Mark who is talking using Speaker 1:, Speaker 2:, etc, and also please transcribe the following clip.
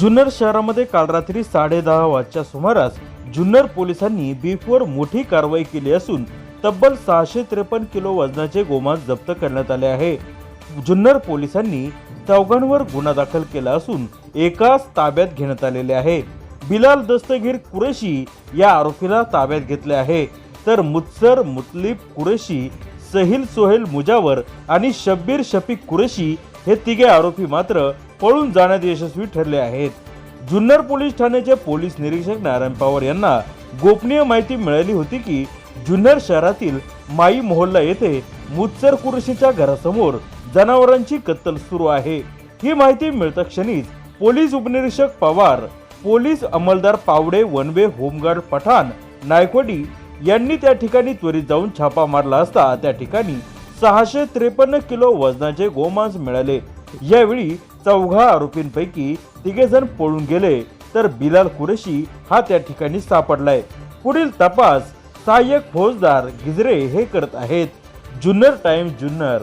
Speaker 1: जुन्नर शहरामध्ये काल रात्री साडे दहा वाजच्या सुमारास जुन्नर पोलिसांनी बीफवर मोठी कारवाई केली असून तब्बल सहाशे त्रेपन्न किलो वजनाचे गोमांस जप्त करण्यात आले आहे. जुन्नर पोलिसांनी चौघांवर गुन्हा दाखल केला असून एकाच ताब्यात घेण्यात आलेले आहे. बिलाल दस्तगीर कुरेशी या आरोपीला ताब्यात घेतले आहे. तर मुत्सर मुतलिब कुरेशी सहिल सोहेल मुजावर आणि शब्बीर शफीक कुरेशी हे तिघे आरोपी मात्र पळून जाण्यात यशस्वी ठरले आहेत. जुन्नर पोलीस ठाण्याचे पोलीस निरीक्षक नारायण पवार यांना गोपनीय माहिती मिळाली होती की जुन्नर शहरातील माई मोहल्ला येथे मुत्सर कुरशीच्या घरासमोर जनावरांची कत्तल सुरू आहे. ही माहिती मिळता क्षणीच पोलीस उपनिरीक्षक पवार पोलीस अंमलदार पावडे वनवे होमगार्ड पठाण नायकोडी यांनी त्या ठिकाणी त्वरित जाऊन छापा मारला असता त्या ठिकाणी सहाशे त्रेपन्न किलो वजनाचे गोमांस मिळाले. यावेळी चौघा आरोपींपैकी तिघे जण पळून गेले तर बिलाल कुरेशी हा त्या ठिकाणी सापडलाय. पुढील तपास सहाय्यक फौजदार गिजरे हे करत आहेत. जुन्नर टाइम जुन्नर.